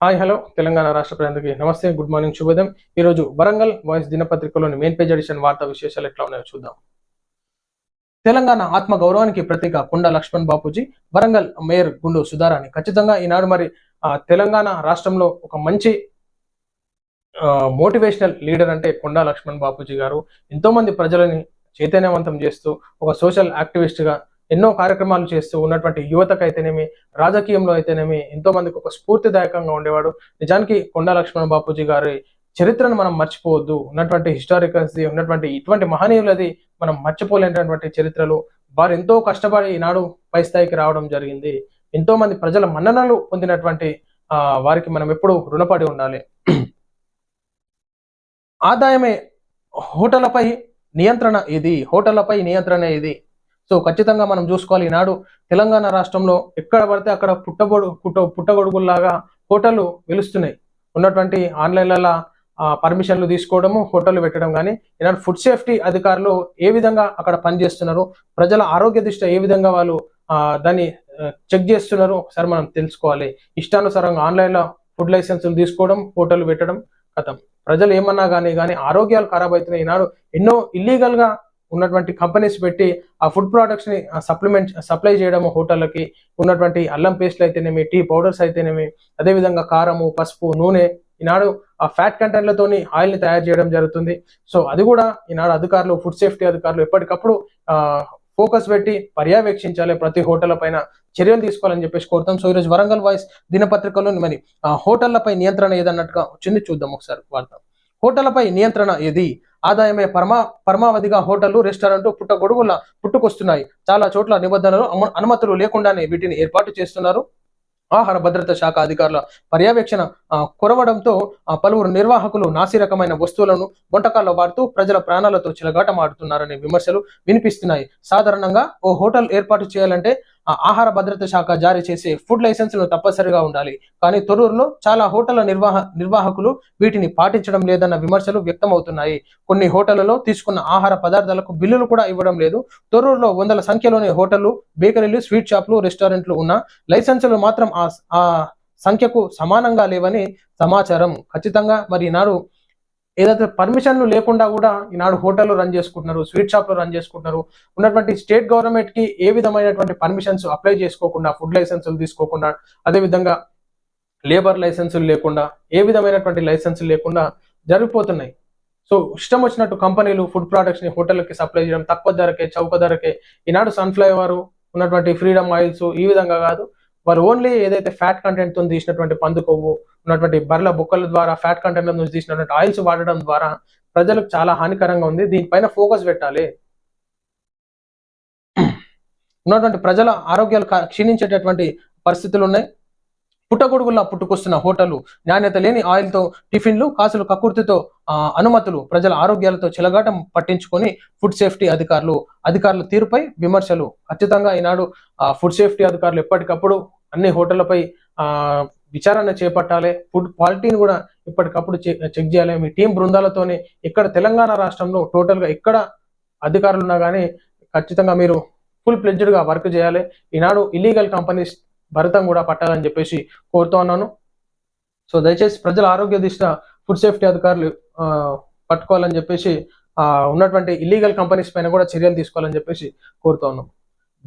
Hi hello Telangana రాష్ట్ర ప్రజలకి నమస్తే. గుడ్ మార్నింగ్ శుభోదయం. ఈరోజు వరంగల్ వాయిస్ దినపత్రికలోని మెయిన్ పేజ్ ఎడిషన్ వార్తా విశేషాలు ఎట్లా ఉన్నాయో చూద్దాం. తెలంగాణ ఆత్మ గౌరవానికి ప్రతీక కొండ లక్ష్మణ్ బాపూజీ వరంగల్ మేయర్ గుండు సుధారాణి. ఖచ్చితంగా ఈనాడు మరి ఆ, తెలంగాణ రాష్ట్రంలో ఒక మంచి మోటివేషనల్ లీడర్ అంటే కొండా లక్ష్మణ్ బాపూజీ గారు. ఎంతోమంది ప్రజలని చైతన్యవంతం చేస్తూ ఒక సోషల్ యాక్టివిస్ట్గా ఎన్నో కార్యక్రమాలు చేస్తూ ఉన్నటువంటి యువతకు అయితేనేమి రాజకీయంలో అయితేనేమి ఎంతో మందికి ఒక స్ఫూర్తిదాయకంగా ఉండేవాడు. నిజానికి కొండా లక్ష్మణ్ బాపూజీ గారి చరిత్రను మనం మర్చిపోవద్దు. ఉన్నటువంటి హిస్టారికల్స్ ఉన్నటువంటి ఇటువంటి మహనీయులది మనం మర్చిపోలేనటువంటి చరిత్రలు. వారు ఎంతో కష్టపడి ఈనాడు పై స్థాయికి రావడం జరిగింది. ఎంతో మంది ప్రజల మన్ననలు పొందినటువంటి ఆ వారికి మనం ఎప్పుడూ రుణపడి ఉండాలి. ఆదాయమే హోటళ్ళపై నియంత్రణ ఇది హోటళ్ళపై నియంత్రణ ఇది. సో ఖచ్చితంగా మనం చూసుకోవాలి. ఈనాడు తెలంగాణ రాష్ట్రంలో ఎక్కడ పడితే అక్కడ పుట్టబొడు పుట్ట పుట్టగొడుగుల్లాగా హోటళ్ళు వెలుస్తున్నాయి ఉన్నటువంటి ఆన్లైన్లలో పర్మిషన్లు తీసుకోవడము హోటళ్ళు పెట్టడం కానీ ఈనాడు ఫుడ్ సేఫ్టీ అధికారులు ఏ విధంగా అక్కడ పనిచేస్తున్నారు ప్రజల ఆరోగ్య దృష్ట్యా ఏ విధంగా వాళ్ళు దాన్ని చెక్ చేస్తున్నారు ఒకసారి మనం తెలుసుకోవాలి. ఇష్టానుసారంగా ఆన్లైన్లో ఫుడ్ లైసెన్సులు తీసుకోవడం హోటల్ పెట్టడం కథం. ప్రజలు ఏమన్నా కానీ కానీ ఆరోగ్యాలు ఖరాబ్ అవుతున్నాయి ఈనాడు ఎన్నో ఇల్లీగల్గా ఉన్నటువంటి కంపెనీస్ పెట్టి ఆ ఫుడ్ ప్రొడక్ట్స్ని సప్లిమెంట్ సప్లై చేయడము హోటళ్ళకి ఉన్నటువంటి అల్లం పేస్ట్లు అయితేనేమి టీ పౌడర్స్ అయితేనేమి అదేవిధంగా కారము పసుపు నూనె ఈనాడు ఆ ఫ్యాట్ కంటెంట్లతోని ఆయిల్ని తయారు చేయడం జరుగుతుంది. సో అది కూడా ఈనాడు అధికారులు ఫుడ్ సేఫ్టీ అధికారులు ఎప్పటికప్పుడు ఫోకస్ పెట్టి పర్యవేక్షించాలి ప్రతి హోటల్ పైన చర్యలు తీసుకోవాలని చెప్పేసి కోరుతాం. సో ఈరోజు వరంగల్ వాయిస్ దినపత్రికలో మరి హోటళ్ళపై నియంత్రణ ఏదన్నట్టుగా వచ్చింది చూద్దాం ఒకసారి వార్త. హోటళ్ళపై నియంత్రణ ఏది? ఆదాయమే పరమా పరమావధిగా హోటళ్ళు రెస్టారెంట్ పుట్టగొడుగుల పుట్టుకొస్తున్నాయి. చాలా చోట్ల నిబంధనలు అనుమతులు లేకుండానే వీటిని ఏర్పాటు చేస్తున్నారు. ఆహార భద్రత శాఖ అధికారుల పర్యవేక్షణ కొరవడంతో ఆ, పలువురు నిర్వాహకులు నాసిరకమైన వస్తువులను వంటకాల్లో వాడుతూ ప్రజల ప్రాణాలతో చిలగాటమాడుతున్నారనే విమర్శలు వినిపిస్తున్నాయి. సాధారణంగా ఓ హోటల్ ఏర్పాటు చేయాలంటే ఆహార భద్రత శాఖ జారీ చేసే ఫుడ్ లైసెన్సులు తప్పనిసరిగా ఉండాలి. కానీ తొరూరులో చాలా హోటళ్ళ నిర్వాహ నిర్వాహకులు వీటిని పాటించడం లేదన్న విమర్శలు వ్యక్తమవుతున్నాయి. కొన్ని హోటళ్ళలో తీసుకున్న ఆహార పదార్థాలకు బిల్లులు కూడా ఇవ్వడం లేదు. తొరూరులో వందల సంఖ్యలోని హోటళ్ళు బేకరీలు స్వీట్ షాపులు రెస్టారెంట్లు ఉన్న లైసెన్సులు మాత్రం ఆ సంఖ్యకు సమానంగా లేవని సమాచారం. ఖచ్చితంగా మరి నాడు ఏదైతే పర్మిషన్లు లేకుండా కూడా ఈనాడు హోటల్లో రన్ చేసుకుంటున్నారు స్వీట్ షాప్లు రన్ చేసుకుంటున్నారు ఉన్నటువంటి స్టేట్ గవర్నమెంట్కి ఏ విధమైనటువంటి పర్మిషన్స్ అప్లై చేసుకోకుండా ఫుడ్ లైసెన్సులు తీసుకోకుండా అదేవిధంగా లేబర్ లైసెన్సులు లేకుండా ఏ విధమైనటువంటి లైసెన్సులు లేకుండా జరిగిపోతున్నాయి. సో ఇష్టం వచ్చినట్టు కంపెనీలు ఫుడ్ ప్రొడక్ట్స్ని సప్లై చేయడం తక్కువ ధరకే చౌక ధరకే ఈనాడు సన్ఫ్లైవర్ ఉన్నటువంటి ఫ్రీడమ్ ఆయిల్స్ ఈ విధంగా కాదు వారు ఓన్లీ ఏదైతే ఫ్యాట్ కంటెంట్తో తీసినటువంటి పందు కొవ్వు ఉన్నటువంటి బర్రెల బుక్కల ద్వారా ఫ్యాట్ కంటెంట్ నుంచి తీసినటువంటి ఆయిల్స్ వాడడం ద్వారా ప్రజలకు చాలా హానికరంగా ఉంది. దీనిపైన ఫోకస్ పెట్టాలి. ఉన్నటువంటి ప్రజల ఆరోగ్యాలు క్షీణించేటటువంటి పరిస్థితులు ఉన్నాయి. పుట్టగొడుగుల్లా పుట్టుకొస్తున్న హోటళ్ళు నాణ్యత లేని ఆయిల్తో టిఫిన్లు కాసులు కకుర్తితో అనుమతులు ప్రజల ఆరోగ్యాలతో చిలగాటం పట్టించుకొని ఫుడ్ సేఫ్టీ అధికారులు అధికారుల తీరుపై విమర్శలు. ఖచ్చితంగా ఈనాడు ఫుడ్ సేఫ్టీ అధికారులు ఎప్పటికప్పుడు అన్ని హోటళ్ళపై విచారణ చేపట్టాలి. ఫుడ్ క్వాలిటీని కూడా ఎప్పటికప్పుడు చెక్ చేయాలి. మీ టీం బృందాలతోనే ఇక్కడ తెలంగాణ రాష్ట్రంలో టోటల్గా ఎక్కడ అధికారులు ఉన్నా కానీ ఖచ్చితంగా మీరు ఫుల్ ప్లెజ్డ్గా వర్క్ చేయాలి. ఈనాడు ఇల్లీగల్ కంపెనీస్ భరతం కూడా పట్టాలని చెప్పేసి కోరుతూ ఉన్నాను. సో దయచేసి ప్రజల ఆరోగ్య దిశ ఫుడ్ సేఫ్టీ అధికారులు పట్టుకోవాలని చెప్పేసి ఉన్నటువంటి ఇల్లీగల్ కంపెనీస్ పైన కూడా చర్యలు తీసుకోవాలని చెప్పేసి కోరుతూ ఉన్నాం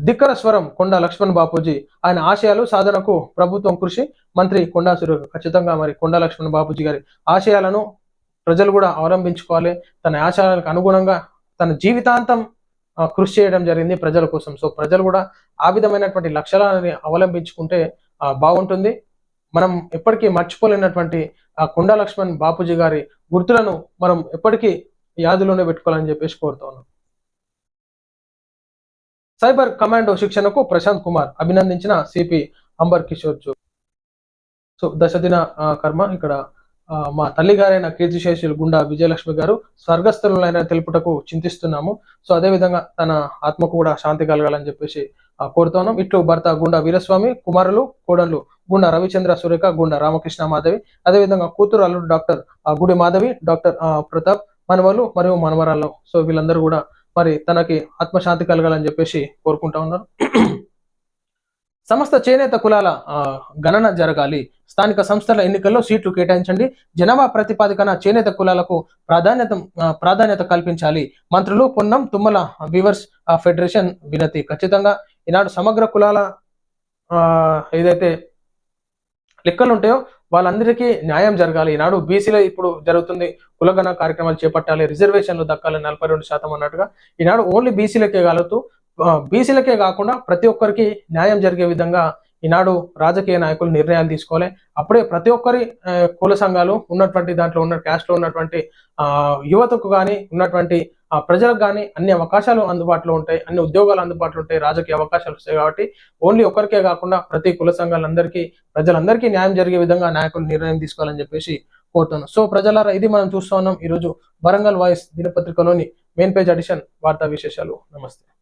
ధిక్కర స్వరం కొండా లక్ష్మణ్ బాపూజీ. ఆయన ఆశయాలు సాధనకు ప్రభుత్వం కృషి. మంత్రి కొండా సురేఖ. ఖచ్చితంగా మరి కొండా లక్ష్మణ్ బాపూజీ గారి ఆశయాలను ప్రజలు కూడా అవలంబించుకోవాలి. తన ఆశయాలకు అనుగుణంగా తన జీవితాంతం కృషి చేయడం జరిగింది ప్రజల కోసం. సో ప్రజలు కూడా ఆ విధమైనటువంటి లక్ష్యాలని అవలంబించుకుంటే బాగుంటుంది. మనం ఎప్పటికీ మర్చిపోలేనటువంటి ఆ కొండా లక్ష్మణ్ బాపూజీ గారి గుర్తులను మనం ఎప్పటికీ యాదులోనే పెట్టుకోవాలని చెప్పేసి కోరుతున్నాం సైబర్ కమాండో శిక్షణకు ప్రశాంత్ కుమార్ అభినందించిన సిపి అంబర్ కిషోర్ జో సో దశదిన కర్మ. ఇక్కడ ఆ, మా తల్లిగారైన కీర్తిశేషులు గుండా విజయలక్ష్మి గారు స్వర్గస్థులైన తెలుపుటకు చింతిస్తున్నాము. సో అదే విధంగా తన ఆత్మకు కూడా శాంతి కలగాలని చెప్పేసి కోరుతున్నాం ఇట్లు భర్త గుండా వీరస్వామి కుమారులు కోడళ్ళు గుండా రవిచంద్ర సురేఖ గుండా రామకృష్ణ మాధవి. అదేవిధంగా కూతురు అల్లుడు డాక్టర్ ఆ, గుడి మాధవి డాక్టర్ ఆ, ప్రతాప్ మనవలు మరియు మనవరాళ్ళు. సో వీళ్ళందరూ కూడా మరి తనకి ఆత్మశాంతి కలగాలని చెప్పేసి కోరుకుంటా ఉన్నారు. సమస్త చేనేత కులాల ఆ, గణన జరగాలి. స్థానిక సంస్థల ఎన్నికల్లో సీట్లు కేటాయించండి. జనాభా ప్రతిపాదికన చేనేత కులాలకు ప్రాధాన్యత ప్రాధాన్యత కల్పించాలి. మంత్రులు పొన్నం తుమ్మల వీవర్స్ ఫెడరేషన్ వినతి ఖచ్చితంగా. ఈనాడు సమగ్ర కులాల ఆ, ఏదైతే లెక్కలు ఉంటాయో వాళ్ళందరికీ న్యాయం జరగాలి. ఈనాడు బీసీలో ఇప్పుడు జరుగుతుంది కులగణ కార్యక్రమాలు చేపట్టాలి రిజర్వేషన్లు దక్కాలి నలభై రెండు శాతం అన్నట్టుగా. ఈనాడు ఓన్లీ బీసీలకే కలుగుతూ బీసీలకే కాకుండా ప్రతి ఒక్కరికి న్యాయం జరిగే విధంగా ఈనాడు రాజకీయ నాయకులు నిర్ణయాలు తీసుకోవాలి. అప్పుడే ప్రతి ఒక్కరి కుల సంఘాలు ఉన్నటువంటి దాంట్లో ఉన్న క్యాస్ట్లో ఉన్నటువంటి యువతకు కానీ ఉన్నటువంటి ప్రజలకు కానీ అన్ని అవకాశాలు అందుబాటులో ఉంటాయి. అన్ని ఉద్యోగాలు అందుబాటులో ఉంటాయి. రాజకీయ అవకాశాలు వస్తాయి కాబట్టి ఓన్లీ ఒక్కరికే కాకుండా ప్రతి కుల సంఘాలందరికీ ప్రజలందరికీ న్యాయం జరిగే విధంగా నాయకులు నిర్ణయం తీసుకోవాలని చెప్పేసి కోరుతున్నాను సో ప్రజలారా ఇది మనం చూస్తున్నాం ఈరోజు వరంగల్ వాయిస్ దినపత్రికలోని మెయిన్ పేజ్ అడిషన్ వార్తా విశేషాలు. నమస్తే.